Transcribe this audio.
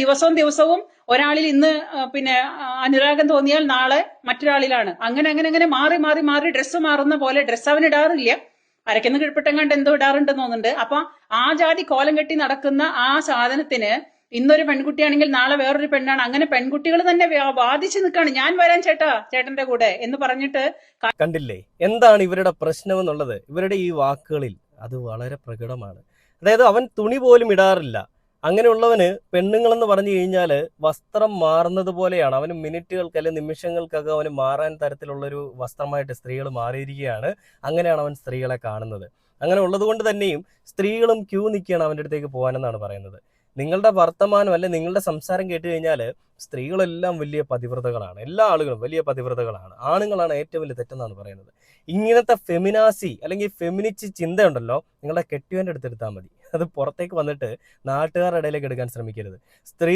ദിവസവും ദിവസവും ഒരാളിൽ ഇന്ന് പിന്നെ അനുരാഗം തോന്നിയാൽ നാളെ മറ്റൊരാളിലാണ്. അങ്ങനെ അങ്ങനെ അങ്ങനെ മാറി മാറി മാറി ഡ്രസ്സ് മാറുന്ന പോലെ ഡ്രസ്സ് അവൻ ഇടാറില്ല. അരക്കുന്ന കിഴപ്പിട്ടം കണ്ട് എന്തോ ഇടാറുണ്ടെന്ന് തോന്നുന്നുണ്ട്. അപ്പൊ ആ ജാതി കോലം കെട്ടി നടക്കുന്ന ആ സാധനത്തിന് ഇന്നൊരു പെൺകുട്ടിയാണെങ്കിൽ നാളെ വേറൊരു പെണ്ണാണ്. അങ്ങനെ പെൺകുട്ടികൾ തന്നെ വാദിച്ചു നിൽക്കാണ്. ഞാൻ വരാൻ ചേട്ടാ ചേട്ടന്റെ കൂടെ എന്ന് പറഞ്ഞിട്ട് കണ്ടില്ലേ? എന്താണ് ഇവരുടെ പ്രശ്നം എന്നുള്ളത്? ഇവരുടെ ഈ വാക്കുകളിൽ അത് വളരെ പ്രകടമാണ്. അതായത് അവൻ തുണി പോലും ഇടാറില്ല. അങ്ങനെയുള്ളവന് പെണ്ണുങ്ങളെന്ന് പറഞ്ഞു കഴിഞ്ഞാൽ വസ്ത്രം മാറുന്നത് പോലെയാണ്. അവന് മിനിറ്റുകൾക്ക് അല്ലെങ്കിൽ നിമിഷങ്ങൾക്കൊക്കെ അവന് മാറാൻ തരത്തിലുള്ളൊരു വസ്ത്രമായിട്ട് സ്ത്രീകൾ മാറിയിരിക്കുകയാണ്. അങ്ങനെയാണ് അവൻ സ്ത്രീകളെ കാണുന്നത്. അങ്ങനെ ഉള്ളതുകൊണ്ട് തന്നെയും സ്ത്രീകളും ക്യൂ നിൽക്കുകയാണ് അവന്റെ അടുത്തേക്ക് പോകാനെന്നാണ് പറയുന്നത്. നിങ്ങളുടെ വർത്തമാനം അല്ലെ നിങ്ങളുടെ സംസാരം കേട്ട് കഴിഞ്ഞാൽ സ്ത്രീകളെല്ലാം വലിയ പതിവ്രതകളാണ്. എല്ലാ ആളുകളും വലിയ പതിവ്രതകളാണ്. ആണുങ്ങളാണ് ഏറ്റവും വലിയ തെറ്റെന്നാണ് പറയുന്നത്. ഇങ്ങനത്തെ ഫെമിനാസി അല്ലെങ്കിൽ ഫെമിനിച്ച് ചിന്തയുണ്ടല്ലോ നിങ്ങളുടെ കെട്ടിയവന്റെ അടുത്തെടുത്താൽ മതി. അത് പുറത്തേക്ക് വന്നിട്ട് നാട്ടുകാരുടെ ഇടയിലേക്ക് എടുക്കാൻ ശ്രമിക്കരുത്. സ്ത്രീ